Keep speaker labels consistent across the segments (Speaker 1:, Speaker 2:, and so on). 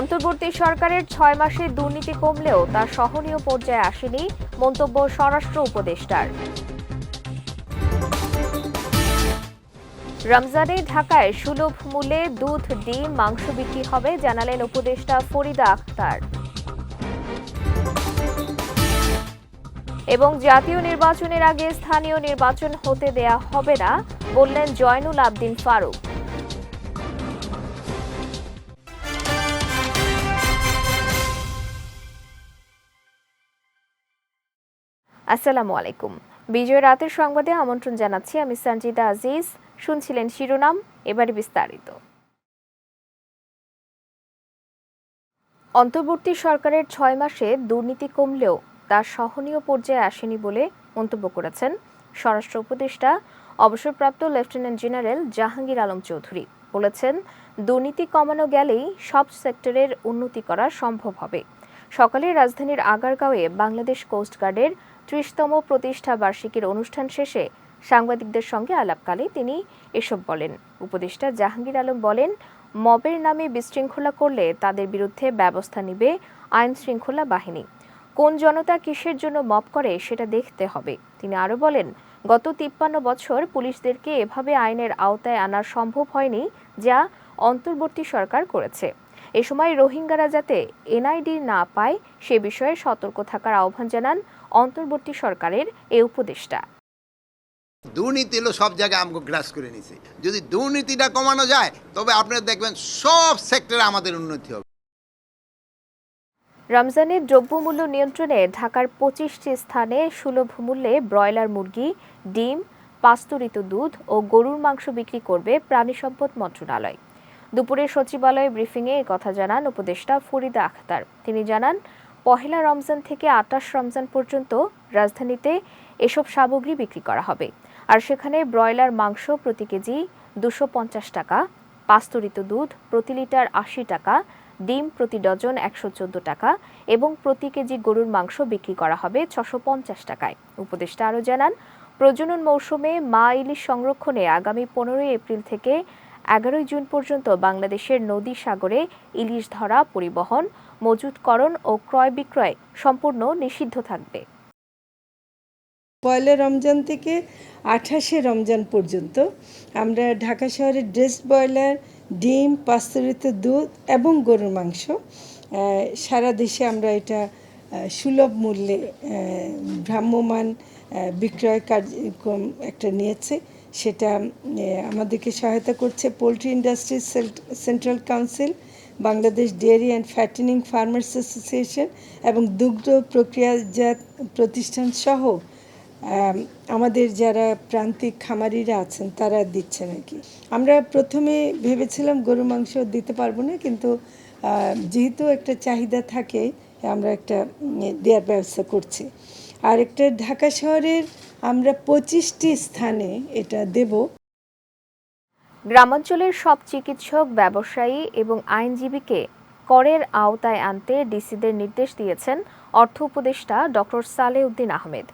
Speaker 1: অন্তর্বর্তী সরকারের ছয় মাসে দুর্নীতি কমলেও তা সহনীয় পর্যায়ে আসেনি মন্তব্য স্বরাষ্ট্র উপদেষ্টার রমজানে ঢাকায় সুলভ মূল্যে দুধ ডিম মাংস বিক্রি হবে জানালেন উপদেষ্টা ফরিদা আক্তার এবং জাতীয় নির্বাচনের আগে স্থানীয় নির্বাচন হতে দেয়া হবে না বললেন জয়নুল আবদিন ফারুক
Speaker 2: আসসালামু আলাইকুম বিজয় রাতের সংবাদে আমন্ত্রণ জানাচ্ছি আমি সানজিদা আজিজ শুনছিলেন শিরোনাম এবারে বিস্তারিত অন্তর্বর্তী সরকারের ছয় মাসে দুর্নীতি কমলেও তা সহনীয় পর্যায়ে আসেনি বলে মন্তব্য করেছেন স্বরাষ্ট্র উপদেষ্টা অবসরপ্রাপ্ত লেফটেন্যান্ট জেনারেল জাহাঙ্গীর আলম চৌধুরী বলেছেন দুর্নীতি কমানো গেলেই সব সেক্টরের উন্নতি করা সম্ভব হবে সকালে রাজধানীর আগারগাঁওয়ে বাংলাদেশ কোস্টগার্ডের ত্রিশতম প্রতিষ্ঠা বার্ষিকীর অনুষ্ঠান শেষে সাংবাদিকদের সঙ্গে আলাপকালে তিনি এসব বলেন উপদেষ্টা জাহাঙ্গীর আলম বলেন মবের নামে বিশৃঙ্খলা করলে তাদের বিরুদ্ধে ব্যবস্থা নিবে আইন শৃঙ্খলা বাহিনী কোন জনতা কিসের জন্য মব করে সেটা দেখতে হবে তিনি আরও বলেন গত তিপ্পান্ন বছর পুলিশদেরকে এভাবে আইনের আওতায় আনা সম্ভব হয়নি যা অন্তর্বর্তী সরকার করেছে এ সময় রোহিঙ্গারা যাতে এনআইডি না পায় সে বিষয়ে সতর্ক থাকার আহ্বান জানান অন্তর্বর্তী সরকারের এ উপদেষ্টা
Speaker 3: দুর্নীতি হলো সব জায়গায় আমাকে গ্রাস করে নিছে যদি দুর্নীতিটা কমানো যায় তবে আপনারা দেখবেন সব সেক্টরে আমাদের উন্নতি হবে
Speaker 2: রমজানে দ্রব্যমূল্য নিয়ন্ত্রণে ঢাকার পঁচিশটি স্থানে সুলভ মূল্যে ব্রয়লার মুরগি ডিম পাস্তুরিত দুধ ও গরুর মাংস বিক্রি করবে প্রাণী সম্পদ মন্ত্রণালয় দুপুরে সচিবালয়ে ব্রিফিংয়ে কথা জানান উপদেষ্টা ফরিদা আখতার তিনি জানান পহেলা রমজান থেকে আটাশ রমজান পর্যন্ত রাজধানীতে এসব সামগ্রী বিক্রি করা হবে আর সেখানে ব্রয়লার মাংস প্রতি কেজি দুশো পঞ্চাশ টাকা পাস্তরিত দুধ প্রতি লিটার আশি টাকা ডিম প্রতি ডজন একশো টাকা এবং প্রতি কেজি গরুর মাংস বিক্রি করা হবে ছশো পঞ্চাশ টাকায় উপদেষ্টা আরও জানান প্রজনন মৌসুমে মা ইলিশ সংরক্ষণে আগামী পনেরোই এপ্রিল থেকে এগারোই জুন পর্যন্ত বাংলাদেশের নদী সাগরে ইলিশ ধরা পরিবহন মজুতকরণ ও ক্রয় বিক্রয় সম্পূর্ণ নিষিদ্ধ থাকবে
Speaker 4: পয়লা রমজান থেকে আঠাশে রমজান পর্যন্ত আমরা ঢাকা শহরে ড্রেস ব্রয়লার ডিম পাস্তরিত দুধ এবং গরুর মাংস সারা দেশে আমরা এটা সুলভ মূল্যে ভ্রাম্যমান বিক্রয় কার্যক্রম একটা নিয়েছে সেটা আমাদেরকে সহায়তা করছে poultry industry central council Bangladesh dairy and fattening farmers association এবং দুগ্ধ প্রক্রিয়াজাত প্রতিষ্ঠান সহ আমাদের যারা প্রান্তিক খামারিরা আছেন তারা দিচ্ছে নাকি আমরা প্রথমে ভেবেছিলাম গরু মাংস দিতে পারবো না কিন্তু যেহেতু একটা চাহিদা থাকে আমরা একটা দেওয়ার ব্যবস্থা করছি আরেকটা ঢাকা শহরের আমরা পঁচিশটি স্থানে এটা দেব
Speaker 2: গ্রামাঞ্চলের সব চিকিৎসক ব্যবসায়ী এবং আইনজীবীকে করের আওতায় আনতে ডিসিদের নির্দেশ দিয়েছেন অর্থ উপদেষ্টা ডক্টর সালেউদ্দিন আহমেদ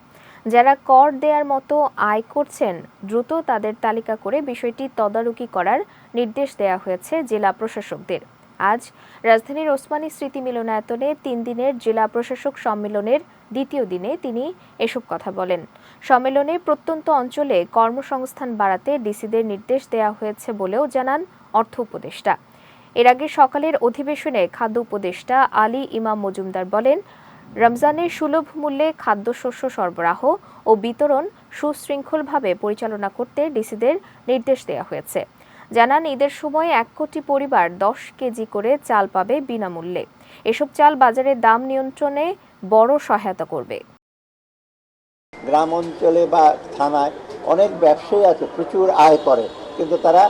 Speaker 2: যারা কর দেয়ার মতো আয় করছেন দ্রুত তাদের তালিকা করে বিষয়টি তদারকি করার নির্দেশ দেওয়া হয়েছে জেলা প্রশাসকদের আজ রাজধানীর ওসমানী স্মৃতি মিলনায়তনে তিন দিনের জেলা প্রশাসক সম্মেলনের দ্বিতীয় দিনে তিনি এসব কথা বলেন সম্মেলনে প্রত্যন্ত অঞ্চলে কর্মসংস্থান বাড়াতে ডিসিদের নির্দেশ দেওয়া হয়েছে বলেও জানান অর্থ উপদেষ্টা এর আগে সকালের অধিবেশনে খাদ্য উপদেষ্টা আলী ইমাম মজুমদার বলেন রমজানের সুলভ মূল্যে খাদ্যশস্য সরবরাহ ও বিতরণ সুশৃঙ্খলভাবে পরিচালনা করতে ডিসিদের নির্দেশ দেওয়া হয়েছে জানান ঈদের সময় এক কোটি পরিবার দশ কেজি করে চাল পাবে বিনামূল্যে এসব চাল বাজারের দাম নিয়ন্ত্রণে বড় সহায়তা করবে
Speaker 5: গ্রাম অঞ্চলে বা থানায় অনেক ব্যবসায়ী আছে প্রচুর আয় করে কিন্তু তারা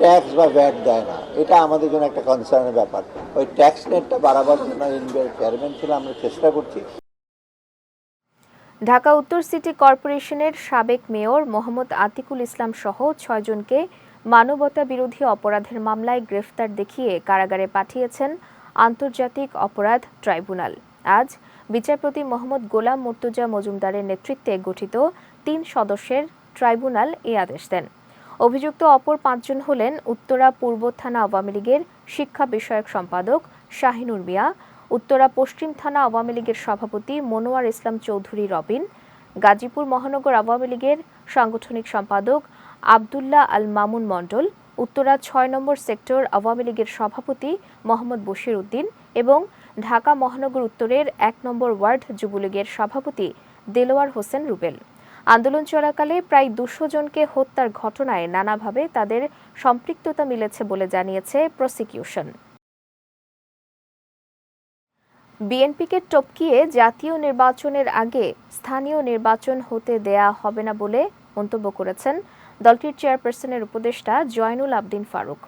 Speaker 5: ট্যাক্স বা ব্যাট দেয় না এটা আমাদের জন্য একটা কনসার্নের ব্যাপার ওই ট্যাক্স নেটটা বাড়াবার জন্য ইন্ডিয়ার চেয়ারম্যান ছিল আমরা চেষ্টা করছি
Speaker 2: ঢাকা উত্তর সিটি কর্পোরেশনের সাবেক মেয়র মোহাম্মদ আতিকুল ইসলাম সহ ছয়জনকে মানবতা বিরোধী অপরাধের মামলায় গ্রেফতার দেখিয়ে কারাগারে পাঠিয়েছেন আন্তর্জাতিক অপরাধ ট্রাইব্যুনাল আজ বিচারপতি মোহাম্মদ গোলাম মুর্তুজা মজুমদারের নেতৃত্বে গঠিত তিন সদস্যের ট্রাইব্যুনাল এ আদেশ দেন অভিযুক্ত অপর পাঁচজন হলেন উত্তরা পূর্ব থানা আওয়ামী লীগের শিক্ষা বিষয়ক সম্পাদক শাহিনুর মিয়া উত্তরা পশ্চিম থানা আওয়ামী লীগের সভাপতি মনোয়ার ইসলাম চৌধুরী রবিন গাজীপুর মহানগর আওয়ামী লীগের সাংগঠনিক সম্পাদক আবদুল্লাহ আল মামুন মণ্ডল উত্তরা ছয় নম্বর সেক্টর আওয়ামী লীগের সভাপতি মোহাম্মদ বশির উদ্দিন এবং ঢাকা মহানগর উত্তরের এক নম্বর ওয়ার্ড যুবলীগের সভাপতি দেলোয়ার হোসেন রুবেল আন্দোলন চলাকালে প্রায় দুশো জনকে হত্যার ঘটনায় নানাভাবে তাদের সম্পৃক্ততা মিলেছে বলে জানিয়েছে প্রসিকিউশন বিএনপিকে টপকিয়ে জাতীয় নির্বাচনের আগে স্থানীয় নির্বাচন হতে দেয়া হবে না বলে মন্তব্য করেছেন দলটির চেয়ারপারসনের উপদেষ্টা জয়নুল আবদিন ফারুক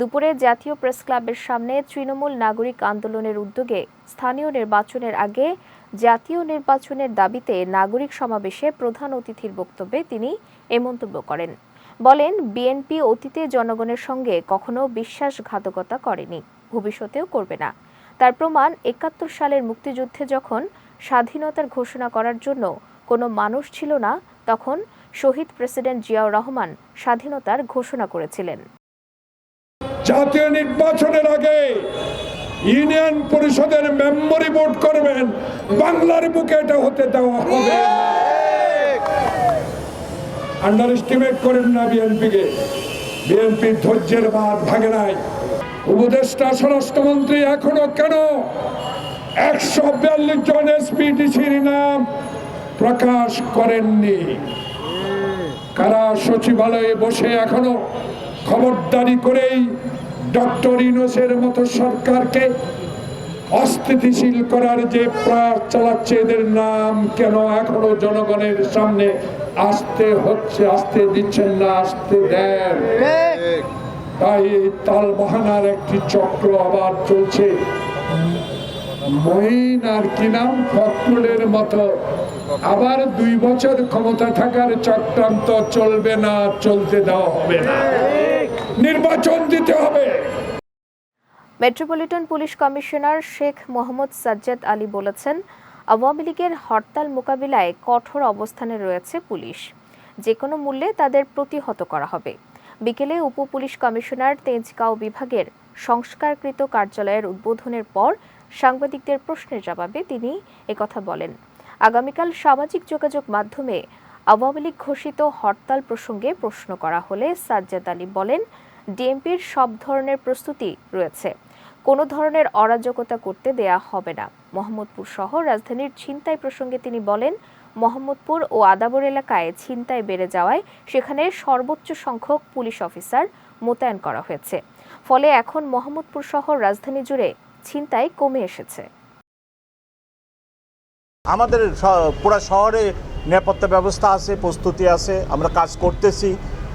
Speaker 2: দুপুরে জাতীয় প্রেস ক্লাবের সামনে তৃণমূল নাগরিক আন্দোলনের উদ্যোগে স্থানীয় নির্বাচনের আগে জাতীয় নির্বাচনের দাবিতে নাগরিক সমাবেশে প্রধান অতিথির বক্তব্যে তিনি এ মন্তব্য করেন বলেন বিএনপি অতীতে জনগণের সঙ্গে কখনো বিশ্বাসঘাতকতা করেনি ভবিষ্যতেও করবে না তার প্রমাণ একাত্তর সালের মুক্তিযুদ্ধে যখন স্বাধীনতার ঘোষণা করার জন্য কোনো মানুষ ছিল না তখন শহীদ প্রেসিডেন্ট জিয়াউর রহমান স্বাধীনতার ঘোষণা করেছিলেন
Speaker 6: জাতীয় নির্বাচনের আগে ইউনিয়ন পরিষদের মেম্বরি বোর্ড করবেন বাংলার বুকে এটা হতে দেওয়া হবে আন্ডার এস্টিমেট করেন না বিএনপিকে বিএনপি ধৈর্যের বাদ ভাগে নাই উপদেষ্টা স্বরাষ্ট্রমন্ত্রী এখনো কেন একশো বিয়াল্লিশ জন এসপিডিসির নাম প্রকাশ করেননি কারা সচিবালয়ে বসে এখনো খবরদারি করেই ডক্টর ইনোসের মতো সরকারকে অস্থিতিশীল করার যে প্রয়াস চালাচ্ছে এদের নাম কেন এখনো জনগণের সামনে আসতে হচ্ছে আসতে দিচ্ছেন না আসতে দেন তাই তাল বাহানার একটি চক্র আবার চলছে মহিন আর কি নাম ফকুলের মতো আবার দুই বছর ক্ষমতা থাকার চক্রান্ত চলবে না চলতে দেওয়া হবে না নির্বাচন দিতে হবে
Speaker 2: metropolitan police commissioner Sheikh Mohammad Sajjad Ali বলেছেন আওয়ামী লীগের হরতাল মোকাবিলায় কঠোর অবস্থানে রয়েছে পুলিশ যে কোনো মূল্যে তাদের প্রতিহত করা হবে বিকেলে উপ পুলিশ কমিশনার তেজগাঁও বিভাগের সংস্কারকৃত কার্যালয়ের উদ্বোধনের পর সাংবাদিকদের প্রশ্নের জবাবে তিনি একথা বলেন আগামীকাল সামাজিক যোগাযোগ মাধ্যমে আওয়ামী লীগ ঘোষিত হরতাল প্রসঙ্গে প্রশ্ন করা হলে সাজ্জাদ আলী বলেন ডিএমপির সব ধরনের প্রস্তুতি রয়েছে কোনো ধরনের অরাজকতা করতে দেয়া হবে না মোহাম্মদপুর সহ রাজধানীর ছিনতাই প্রসঙ্গে তিনি বলেন মোহাম্মদপুর ও আদাবর এলাকায় ছিনতাই বেড়ে যাওয়ায় সেখানে সর্বোচ্চ সংখ্যক পুলিশ অফিসার মোতায়েন করা হয়েছে ফলে এখন মোহাম্মদপুর শহর রাজধানী জুড়ে ছিনতাই কমে এসেছে
Speaker 7: আমাদের পুরা শহরে নিরাপত্তা ব্যবস্থা আছে প্রস্তুতি আছে আমরা কাজ করতেছি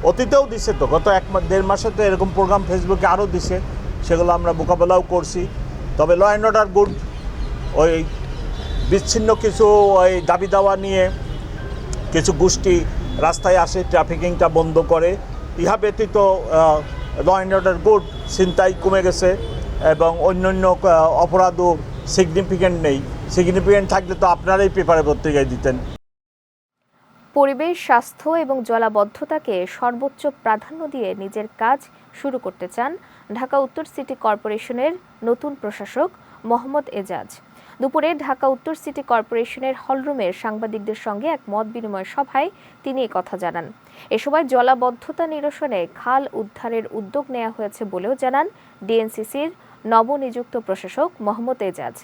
Speaker 7: অতীতেও দিছে তো গত এক দেড় মাসে তো এরকম প্রোগ্রাম ফেসবুকে আরও দিছে সেগুলো আমরা মোকাবেলাও করছি তবে ল অ্যান্ড অর্ডার গুড ওই বিচ্ছিন্ন কিছু ওই দাবি দাওয়া নিয়ে কিছু গোষ্ঠী রাস্তায় আসে ট্রাফিকিংটা বন্ধ করে ইহা ব্যতীত ল অ্যান্ড অর্ডার গুড চিন্তাই কমে গেছে এবং অন্য অন্য অপরাধও সিগনিফিকেন্ট নেই সিগনিফিকেন্ট থাকলে তো আপনারাই পেপারে পত্রিকায় দিতেন
Speaker 2: পরিবেশ স্বাস্থ্য এবং জলাবদ্ধতাকে সর্বোচ্চ প্রাধান্য দিয়ে নিজের কাজ শুরু করতে চান ঢাকা উত্তর সিটি কর্পোরেশনের নতুন প্রশাসক মোহাম্মদ এজাজ দুপুরে ঢাকা উত্তর সিটি কর্পোরেশনের হলরুমের সাংবাদিকদের সঙ্গে এক মত বিনিময় সভায় তিনি কথা জানান এ সময় জলাবদ্ধতা নিরসনে খাল উদ্ধারের উদ্যোগ নেওয়া হয়েছে বলেও জানান ডিএনসিসির নবনিযুক্ত প্রশাসক মোহাম্মদ এজাজ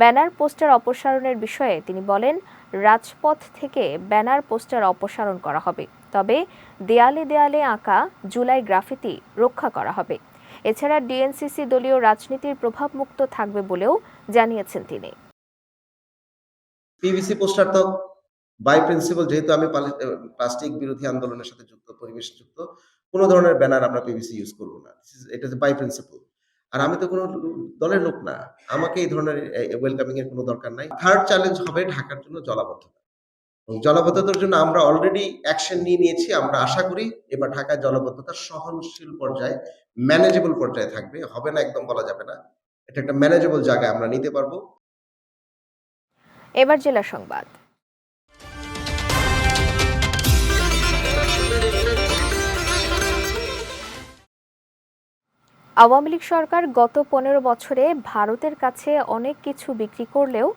Speaker 2: ব্যানার পোস্টার অপসারণের বিষয়ে তিনি বলেন রাজপথ থেকে ব্যানার পোস্টার অপসারণ করা হবে তবে দেয়ালে দেয়ালে আঁকা জুলাই গ্রাফিতি রক্ষা করা হবে এছাড়া ডিএনসিসি দলীয় রাজনীতির প্রভাব মুক্ত থাকবে বলেও জানিয়েছেন তিনি
Speaker 8: পিবিসি পোস্টার তো বাই প্রিন্সিপাল যেহেতু আমি প্লাস্টিক বিরোধী আন্দোলনের সাথে যুক্ত পরিবেশ যুক্ত কোন ধরনের ব্যানার আমরা পিবিসি ইউজ করব না এটা বাই প্রিন্সিপাল আর আমি তো কোনো দলের লোক না আমাকে এই ধরনের ওয়েলকামিং এর কোনো দরকার নাই থার্ড চ্যালেঞ্জ হবে ঢাকার জন্য জলাবদ্ধতা জলাবদ্ধতার জন্য আমরা অলরেডি অ্যাকশন নিয়ে নিয়েছি আমরা আশা করি এবার ঢাকায় জলাবদ্ধতা সহনশীল পর্যায়ে ম্যানেজেবল পর্যায়ে থাকবে হবে না একদম বলা যাবে না এটা একটা ম্যানেজেবল জায়গায় আমরা নিতে পারবো
Speaker 2: এবার জেলা সংবাদ আওয়ামী লীগ সরকার গত পনেরো বছরে ভারতের কাছে অনেক কিছু বিক্রি করলেও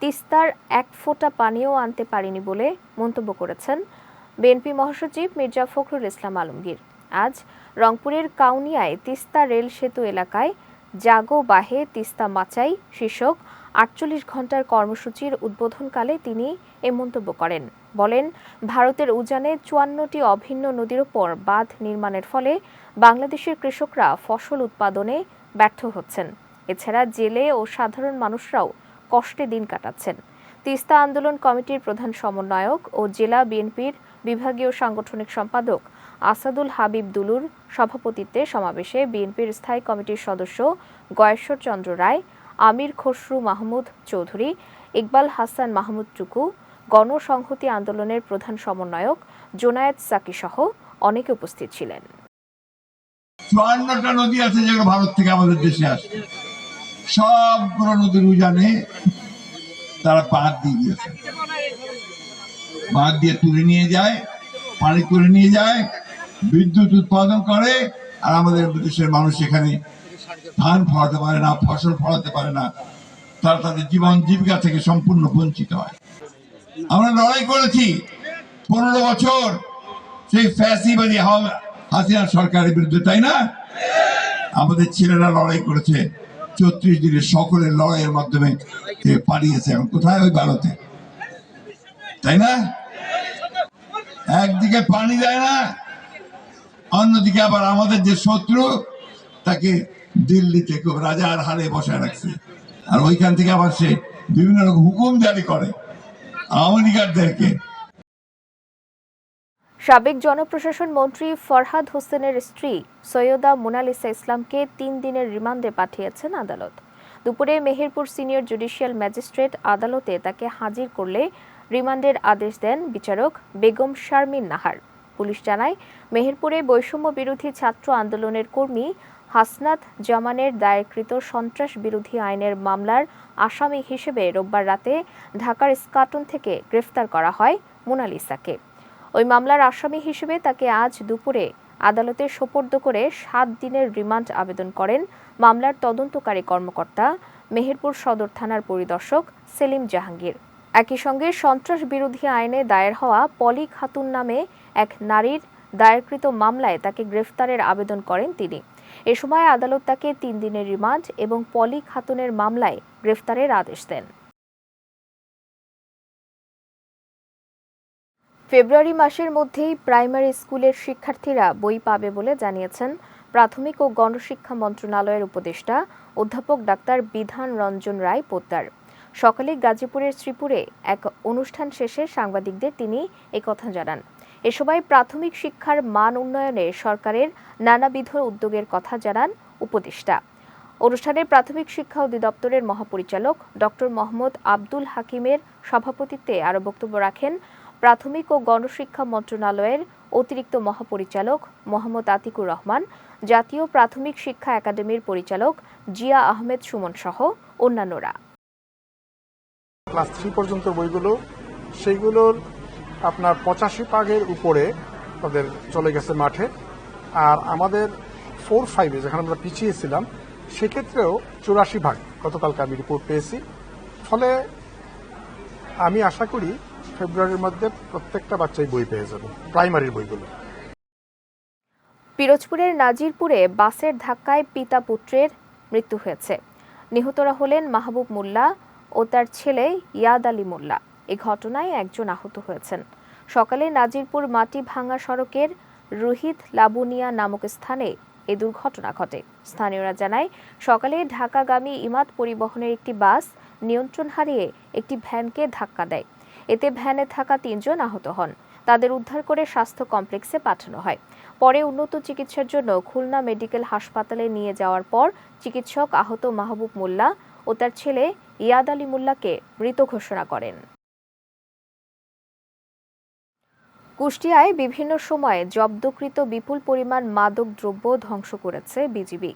Speaker 2: তিস্তার এক ফোঁটা পানিও আনতে পারেনি বলে মন্তব্য করেছেন বিএনপি মহাসচিব মির্জা ফখরুল ইসলাম আলমগীর আজ রংপুরের কাউনিয়ায় তিস্তা রেল সেতু এলাকায় জাগো বাহে তিস্তা মাচাই শীর্ষক আটচল্লিশ ঘন্টার কর্মসূচির উদ্বোধনকালে তিনি এ মন্তব্য করেন বলেন ভারতের উজানে চুয়ান্নটি অভিন্ন নদীর ওপর বাঁধ নির্মাণের ফলে বাংলাদেশের কৃষকরা ফসল উৎপাদনে ব্যর্থ হচ্ছেন এছাড়া জেলে ও সাধারণ মানুষরাও কষ্টে দিন কাটাচ্ছেন তিস্তা আন্দোলন কমিটির প্রধান সমন্বয়ক ও জেলা বিএনপির বিভাগীয় সাংগঠনিক সম্পাদক আসাদুল হাবিব দুলুর সভাপতিত্বে সমাবেশে বিএনপির স্থায়ী কমিটির সদস্য গয়েশ্বর চন্দ্র রায় আমির খসরু মাহমুদ চৌধুরী ইকবাল হাসান মাহমুদ টুকু গণসংহতি আন্দোলনের প্রধান সমন্বয়ক জোনায়েদ সাকি সহ অনেকে উপস্থিত ছিলেন
Speaker 9: চুয়ান্নটা নদী আছে যেগুলো ভারত থেকে আমাদের দেশে আসে সবগুলো নদীর উজানে তারা পাহাড় দিয়ে দিয়েছে পাহাড় দিয়ে তুলে নিয়ে যায় পানি তুলে নিয়ে যায় বিদ্যুৎ উৎপাদন করে আর আমাদের দেশের মানুষ এখানে ধান ফলাতে পারে না ফসল ফলাতে পারে না তারা তাদের জীবন জীবিকা থেকে সম্পূর্ণ বঞ্চিত হয় আমরা লড়াই করেছি পনেরো বছর সেই ফ্যাসিবাদী হাসিনা সরকারের বিরুদ্ধে তাই না আমাদের ছেলেরা লড়াই করেছে চৌত্রিশ দিনে সকলের লড়াইয়ের মাধ্যমে পালিয়েছে এখন কোথায় ওই ভারতে তাই না একদিকে পানি দেয় না অন্যদিকে আবার আমাদের যে শত্রু তাকে দিল্লিতে খুব রাজার হারে বসে রাখছে আর ওইখান থেকে আবার সে বিভিন্ন রকম হুকুম জারি করে আওয়ামী
Speaker 2: সাবেক জনপ্রশাসন মন্ত্রী ফরহাদ হোসেনের স্ত্রী সৈয়দা মোনালিসা ইসলামকে তিন দিনের রিমান্ডে পাঠিয়েছেন আদালত দুপুরে মেহেরপুর সিনিয়র জুডিশিয়াল ম্যাজিস্ট্রেট আদালতে তাকে হাজির করলে রিমান্ডের আদেশ দেন বিচারক বেগম শারমিন নাহার পুলিশ জানায় মেহেরপুরে বৈষম্য বিরোধী ছাত্র আন্দোলনের কর্মী হাসনাত জামানের দায়েরকৃত সন্ত্রাস বিরোধী আইনের মামলার আসামি হিসেবে রোববার রাতে ঢাকার স্কাটন থেকে গ্রেফতার করা হয় মোনালিসাকে ওই মামলার আসামি হিসেবে তাকে আজ দুপুরে আদালতে সোপর্দ করে সাত দিনের রিমান্ড আবেদন করেন মামলার তদন্তকারী কর্মকর্তা মেহেরপুর সদর থানার পরিদর্শক সেলিম জাহাঙ্গীর একই সঙ্গে সন্ত্রাস বিরোধী আইনে দায়ের হওয়া পলি খাতুন নামে এক নারীর দায়েরকৃত মামলায় তাকে গ্রেফতারের আবেদন করেন তিনি এ সময় আদালত তাকে তিন দিনের রিমান্ড এবং পলি খাতুনের মামলায় গ্রেফতারের আদেশ দেন ফেব্রুয়ারি মাসের মধ্যেই প্রাইমারি স্কুলের শিক্ষার্থীরা বই পাবে বলে জানিয়েছেন প্রাথমিক ও গণশিক্ষা মন্ত্রণালয়ের উপদেষ্টা অধ্যাপক ডাক্তার বিধান রঞ্জন রায় পোদ্দার সকালে গাজীপুরের শ্রীপুরে এক অনুষ্ঠান শেষে সাংবাদিকদের তিনি একথা জানান এ সময় প্রাথমিক শিক্ষার মান উন্নয়নে সরকারের নানাবিধ উদ্যোগের কথা জানান উপদেষ্টা অনুষ্ঠানে প্রাথমিক শিক্ষা অধিদপ্তরের মহাপরিচালক ডক্টর মোহাম্মদ আব্দুল হাকিমের সভাপতিত্বে আরও বক্তব্য রাখেন প্রাথমিক ও গণশিক্ষা মন্ত্রণালয়ের অতিরিক্ত মহাপরিচালক মোহাম্মদ আতিকুর রহমান জাতীয় প্রাথমিক শিক্ষা একাডেমির পরিচালক জিয়া আহমেদ সুমন সহ অন্যান্যরা
Speaker 10: ক্লাস থ্রি পর্যন্ত বইগুলো সেইগুলোর আপনার পঁচাশি পাগের উপরে তাদের চলে গেছে মাঠে আর আমাদের ফোর ফাইভে যেখানে আমরা পিছিয়ে ছিলাম সেক্ষেত্রেও চুরাশি ভাগ গতকালকে আমি রিপোর্ট পেয়েছি ফলে আমি আশা করি ফেব্রুয়ারির মধ্যে প্রত্যেকটা বাচ্চাই বই পেয়ে যাবে প্রাইমারির বইগুলো
Speaker 2: পিরোজপুরের নাজিরপুরে বাসের ধাক্কায় পিতা পুত্রের মৃত্যু হয়েছে নিহতরা হলেন মাহবুব মোল্লা ও তার ছেলে ইয়াদ আলী মোল্লা এ ঘটনায় একজন আহত হয়েছেন সকালে নাজিরপুর মাটি ভাঙা সড়কের রোহিত লাবুনিয়া নামক স্থানে এ দুর্ঘটনা ঘটে স্থানীয়রা জানায় সকালে ঢাকাগামী ইমাদ পরিবহনের একটি বাস নিয়ন্ত্রণ হারিয়ে একটি ভ্যানকে ধাক্কা দেয় এতে ভ্যানে থাকা তিনজন আহত হন তাদের উদ্ধার করে স্বাস্থ্য কমপ্লেক্সে পাঠানো হয় পরে উন্নত চিকিৎসার জন্য খুলনা মেডিকেল হাসপাতালে নিয়ে যাওয়ার পর চিকিৎসক আহত মাহবুব মোল্লা ও তার ছেলে ইয়াদ আলী মোল্লাকে মৃত ঘোষণা করেন কুষ্টিয়ায় বিভিন্ন সময়ে জব্দকৃত বিপুল পরিমাণ মাদক দ্রব্য ধ্বংস করেছে বিজিবি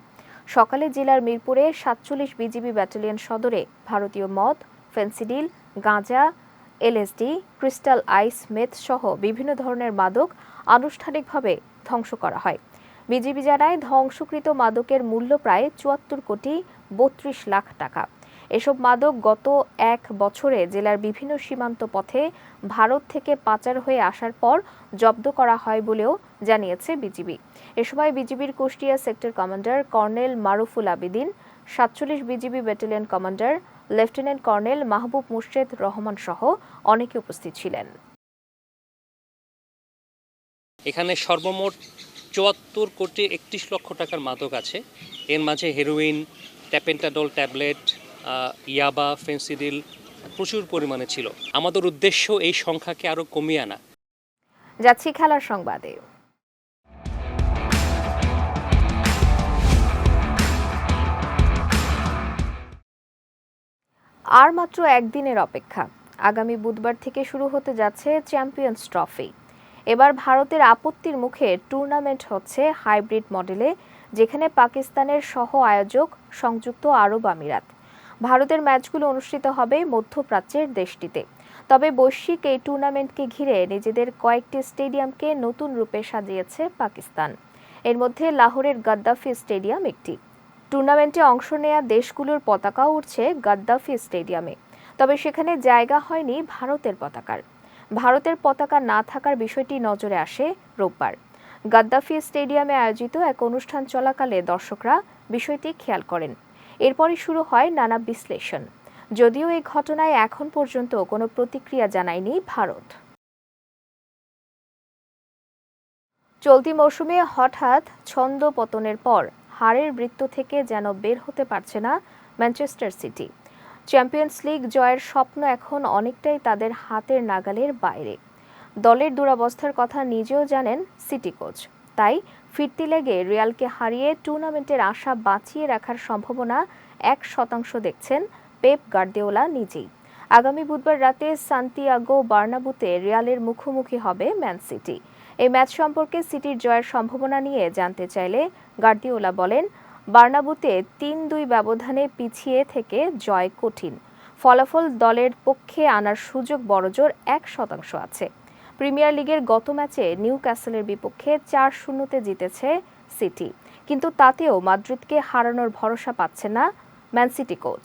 Speaker 2: সকালে জেলার মিরপুরে সাতচল্লিশ বিজিবি ব্যাটালিয়ন সদরে ভারতীয় মদ ফেন্সিডিল গাঁজা এলএসডি ক্রিস্টাল আইস মেথ সহ বিভিন্ন ধরনের মাদক আনুষ্ঠানিকভাবে ধ্বংস করা হয় বিজিবি জানায় ধ্বংসকৃত মাদকের মূল্য প্রায় চুয়াত্তর কোটি বত্রিশ লাখ টাকা এসব মাদক গত এক বছরে জেলার বিভিন্ন সীমান্ত পথে ভারত থেকে পাচার হয়ে আসার পর জব্দ করা হয় বলেও জানিয়েছে বিজিবি এ সময় বিজিবির Kushtia sector commander colonel Maruful Abidin সাতচল্লিশ BGB battalion commander lieutenant colonel Mahbub Murshed Rahman সহ অনেকে উপস্থিত ছিলেন
Speaker 11: এখানে সর্বমোট চুয়াত্তর কোটি একত্রিশ লক্ষ টাকার মাদক আছে এর মাঝে heroin tapentadol tablet yaba phensedyl প্রচুর পরিমাণে ছিল আমাদের উদ্দেশ্য এই সংখ্যাকে আরও কমিয়ে আনা
Speaker 2: যাচ্ছি খেলার সংবাদে আর মাত্র একদিনের অপেক্ষা আগামী বুধবার থেকে শুরু হতে যাচ্ছে চ্যাম্পিয়ন্স ট্রফি এবার ভারতের আপত্তির মুখে টুর্নামেন্ট হচ্ছে হাইব্রিড মডেলে যেখানে পাকিস্তানের সহ আয়োজক সংযুক্ত আরব আমিরাত ভারতের ম্যাচগুলো অনুষ্ঠিত হবে মধ্যপ্রাচ্যের দেশটিতে তবে বৈশ্বিক এই টুর্নামেন্টকে ঘিরে নিজেদের কয়েকটি স্টেডিয়ামকে নতুন রূপে সাজিয়েছে পাকিস্তান এর মধ্যে লাহোরের গাদ্দাফি স্টেডিয়াম একটি টুর্নামেন্টে অংশ নেয়া দেশগুলোর পতাকা উঠছে গাদ্দাফি স্টেডিয়ামে তবে সেখানে জায়গা হয়নি ভারতের পতাকার ভারতের পতাকা না থাকার বিষয়টি নজরে আসে রোববার গাদ্দাফি স্টেডিয়ামে আয়োজিত এক অনুষ্ঠান চলাকালে দর্শকরা বিষয়টি খেয়াল করেন এরপরই শুরু হয় নানা বিশ্লেষণ যদিও এই ঘটনায় এখন পর্যন্ত কোনো প্রতিক্রিয়া জানায়নি ভারত চলতি মৌসুমে হঠাৎ ছন্দ পতনের পর হারের বৃত্ত থেকে যেন বের হতে পারছে না ম্যানচেস্টার সিটি চ্যাম্পিয়ন্স লিগ জয়ের স্বপ্ন এখন অনেকটাই তাদের হাতের নাগালের বাইরে দলের দুরাবস্থার কথা নিজেও জানেন সিটি কোচ তাই ফিরতি লেগে রিয়ালকে হারিয়ে টুর্নামেন্টের আশা বাঁচিয়ে রাখার সম্ভাবনা এক শতাংশ দেখছেন পেপ গার্দিওলা নিজেই আগামী বুধবার রাতে সান্তিয়াগো বার্নাবুতে রিয়ালের মুখোমুখি হবে ম্যান সিটি এই ম্যাচ সম্পর্কে সিটির জয়ের সম্ভাবনা নিয়ে জানতে চাইলে গার্দিওলা বলেন বার্নাবুতে তিন দুই ব্যবধানে পিছিয়ে থেকে জয় কঠিন ফলাফল দলের পক্ষে আনার সুযোগ বড়জোর এক শতাংশ আছে প্রিমিয়ার লিগের গত ম্যাচে নিউ ক্যাসেলের বিপক্ষে চার শূন্যতে জিতেছে সিটি কিন্তু তাতেও মাদ্রিদকে হারানোর ভরসা পাচ্ছে না ম্যান সিটি কোচ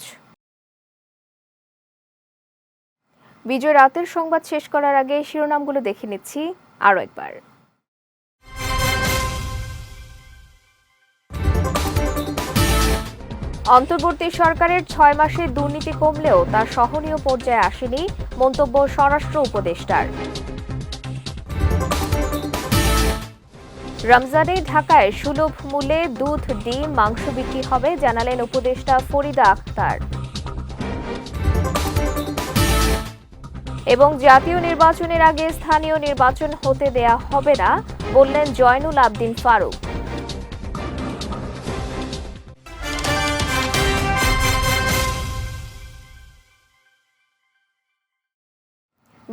Speaker 2: বিজয় রাতের সংবাদ শেষ করার আগে শিরোনামগুলো দেখে নিচ্ছি আরও একবার অন্তর্বর্তী সরকারের ছয় মাসে দুর্নীতি কমলেও তা সহনীয় পর্যায়ে আসেনি মন্তব্য স্বরাষ্ট্র উপদেষ্টার রমজানে ঢাকায় সুলভ মূল্যে দুধ ডিম মাংস বিক্রি হবে জানালেন উপদেষ্টা ফরিদা আক্তার এবং জাতীয় নির্বাচনের আগে স্থানীয় নির্বাচন হতে দেয়া হবে না বললেন জয়নুল আবদিন ফারুক